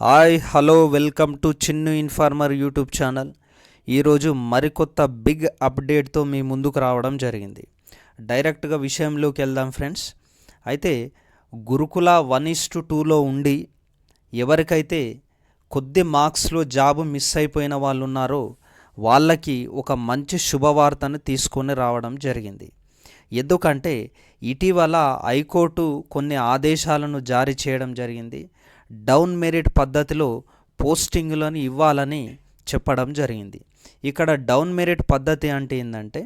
Hi hello welcome to Chinnu informer YouTube channel. ఈరోజు మరికొత్త big అప్డేట్తో మీ ముందుకు రావడం జరిగింది. డైరెక్ట్గా విషయంలోకి వెళ్దాం ఫ్రెండ్స్. అయితే గురుకుల వన్ ఇస్ టు టూలో ఉండి ఎవరికైతే కొద్ది మార్క్స్లో జాబ్ మిస్ అయిపోయిన వాళ్ళు ఉన్నారో వాళ్ళకి ఒక మంచి శుభవార్తను తీసుకొని రావడం జరిగింది. ఎందుకంటే ఇటీవల హైకోర్టు కొన్ని ఆదేశాలను జారీ చేయడం జరిగింది. డౌన్ మెరిట్ పద్ధతిలో పోస్టింగులను ఇవ్వాలని చెప్పడం జరిగింది. ఇక్కడ డౌన్ మెరిట్ పద్ధతి అంటే ఏంటంటే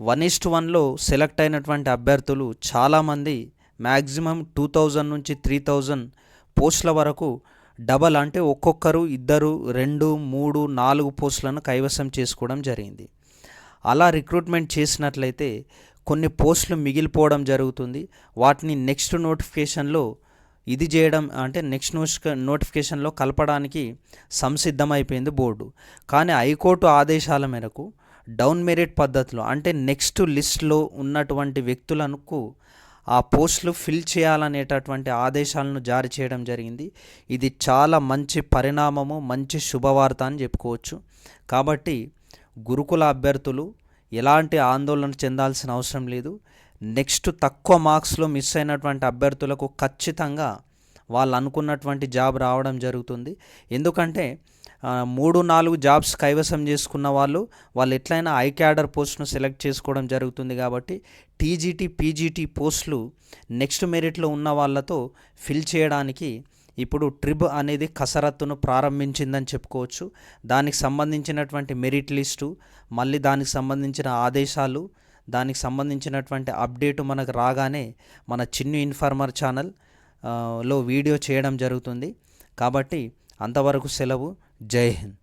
వన్ ఇస్ట్ వన్లో సెలెక్ట్ అయినటువంటి అభ్యర్థులు చాలామంది మ్యాక్సిమం టూ థౌజండ్ నుంచి త్రీ థౌజండ్ పోస్టుల వరకు డబల్ అంటే ఒక్కొక్కరు ఇద్దరు రెండు మూడు నాలుగు పోస్టులను కైవసం చేసుకోవడం జరిగింది. అలా రిక్రూట్మెంట్ చేసినట్లయితే కొన్ని పోస్టులు మిగిలిపోవడం జరుగుతుంది. వాటిని నెక్స్ట్ నోటిఫికేషన్లో ఇది చేయడం అంటే నెక్స్ట్ నోటిఫికేషన్లో కలపడానికి సంసిద్ధమైపోయింది బోర్డు. కానీ హైకోర్టు ఆదేశాల మేరకు డౌన్ మెరిట్ పద్ధతిలో అంటే నెక్స్ట్ లిస్ట్లో ఉన్నటువంటి వ్యక్తులకు ఆ పోస్టులు ఫిల్ చేయాలనేటటువంటి ఆదేశాలను జారీ చేయడం జరిగింది. ఇది చాలా మంచి పరిణామము మంచి శుభవార్త అని చెప్పుకోవచ్చు. కాబట్టి గురుకుల అభ్యర్థులు ఎలాంటి ఆందోళన చెందాల్సిన అవసరం లేదు. నెక్స్ట్ తక్కువ మార్క్స్లో మిస్ అయినటువంటి అభ్యర్థులకు ఖచ్చితంగా వాళ్ళు అనుకున్నటువంటి జాబ్ రావడం జరుగుతుంది. ఎందుకంటే మూడు నాలుగు జాబ్స్ కైవసం చేసుకున్న వాళ్ళు వాళ్ళు ఎట్లయినా ఐ క్యాడర్ పోస్ట్ను సెలెక్ట్ చేసుకోవడం జరుగుతుంది కాబట్టి టీజీటీ పీజీటీ పోస్టులు నెక్స్ట్ మెరిట్లో ఉన్న వాళ్ళతో ఫిల్ చేయడానికి ఇప్పుడు ట్రిబ్ అనేది కసరత్తును ప్రారంభించిందని చెప్పుకోవచ్చు. దానికి సంబంధించినటువంటి మెరిట్ లిస్టు మళ్ళీ దానికి సంబంధించిన ఆదేశాలు దానికి సంబంధించినటువంటి అప్డేట్ మనకు రాగానే మన చిన్ను ఇన్ఫార్మర్ ఛానల్లో వీడియో చేయడం జరుగుతుంది. కాబట్టి అంతవరకు సెలవు. జై హింద్.